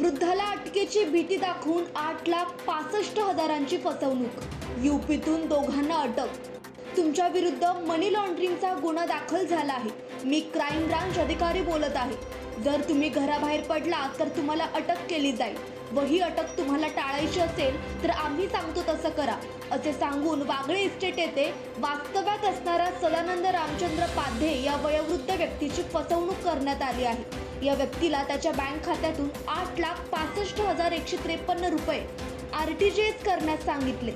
वृद्धाला अटकेची भीती दाखवून आठ लाख पासष्ट हजारांची फसवणूक. युपीतून दोघांना अटक तुमच्या विरुद्ध मनी लॉन्ड्रिंगचा गुन्हा दाखल झाला आहे. मी क्राईम ब्रांच अधिकारी बोलत आहे. जर तुम्ही घराबाहेर पडलात तर तुम्हाला अटक केली जाईल. व ही अटक तुम्हाला टाळायची असेल तर आम्ही सांगतो तसं करा. असे सांगून वागळे इस्टेट येथे वास्तव्यात असणारा सदानंद रामचंद्र पाध्ये या वयोवृद्ध व्यक्तीची फसवणूक करण्यात आली आहे. या व्यक्तीला त्याच्या बँक खात्यातून आठ लाख पासष्ट हजार एकशे त्रेपन्न रुपये आर टी जी एस करण्यास सांगितले.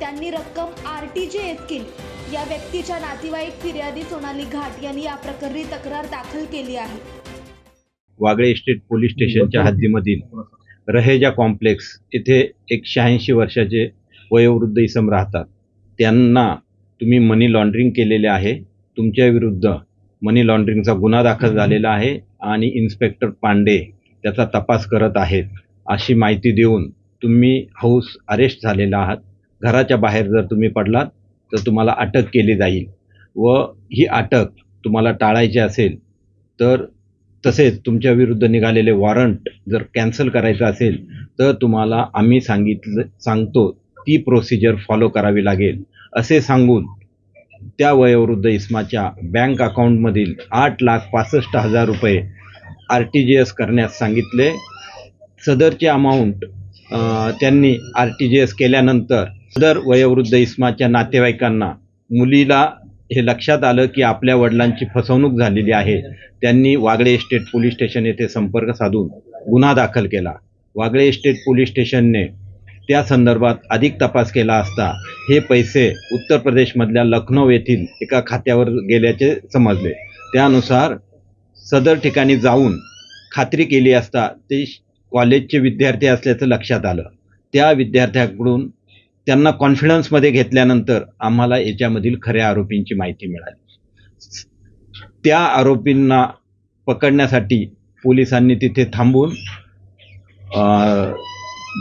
त्यांनी रक्कम आर टी जी एस केली. या व्यक्तीच्या नातेवाईक फिर्यादी सोनाली घाट यांनी या प्रकरणी तक्रार दाखल केली आहे. वागळे इस्टेट पोलीस स्टेशनच्या हद्दीमधील रहेजा कॉम्प्लेक्स येथे एक शहाऐंशी वर्षाचे वयोवृद्ध इसम राहतात. त्यांना तुम्ही मनी लॉन्ड्रिंग केलेले आहे. तुमच्या विरुद्ध मनी लॉन्ड्रिंगचा गुन्हा दाखल झालेला आहे आणि इन्स्पेक्टर पांडे त्याचा तपास करत आहेत अशी माहिती देऊन तुम्ही हाऊस अरेस्ट झालेला आहात. घराच्या बाहेर जर तुम्ही पडलात तर तुम्हाला अटक केली जाईल. व ही अटक तुम्हाला टाळायची असेल तर तसेच तुमच्या विरुद्ध निघालेले वॉरंट जर कॅन्सल करायचं असेल तर तुम्हाला आम्ही सांगितलं सांगतो ती प्रोसिजर फॉलो करावी लागेल. असे सांगून त्या वयोवृद्ध इस्माच्या बँक अकाउंटमधील आठ लाख पासष्ट हजार रुपये आर टी जी एस करण्यास सांगितले. सदरचे अमाऊंट त्यांनी आर टी जी एस केल्यानंतर सदर वयोवृद्ध इस्माच्या नातेवाईकांना मुलीला हे लक्षात आलं की आपल्या वडिलांची फसवणूक झालेली आहे. त्यांनी वागळे इस्टेट पोलीस स्टेशन येथे संपर्क साधून गुन्हा दाखल केला. वागळे इस्टेट पोलीस स्टेशनने त्या संदर्भात अधिक तपास केला असता हे पैसे उत्तर प्रदेशमधल्या लखनौ येथील एका खात्यावर गेल्याचे समजले. त्यानुसार सदर ठिकाणी जाऊन खात्री केली असता ते कॉलेजचे विद्यार्थी असल्याचं लक्षात आलं. त्या विद्यार्थ्याकडून त्यांना कॉन्फिडन्समध्ये घेतल्यानंतर आम्हाला याच्यामधील खऱ्या आरोपींची माहिती मिळाली. त्या आरोपींना पकडण्यासाठी पोलिसांनी तिथे थांबून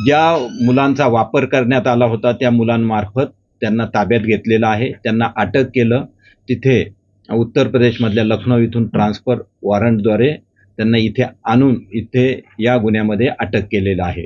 ज्या मुलांचा वापर करण्यात आला होता त्या मुलांमार्फत त्यांना ताब्यात घेतलेलं आहे. त्यांना अटक केलं. तिथे उत्तर प्रदेशमधल्या लखनौ इथून ट्रान्सफर वॉरंटद्वारे त्यांना इथे आणून इथे या गुन्ह्यामध्ये अटक केलेलं आहे.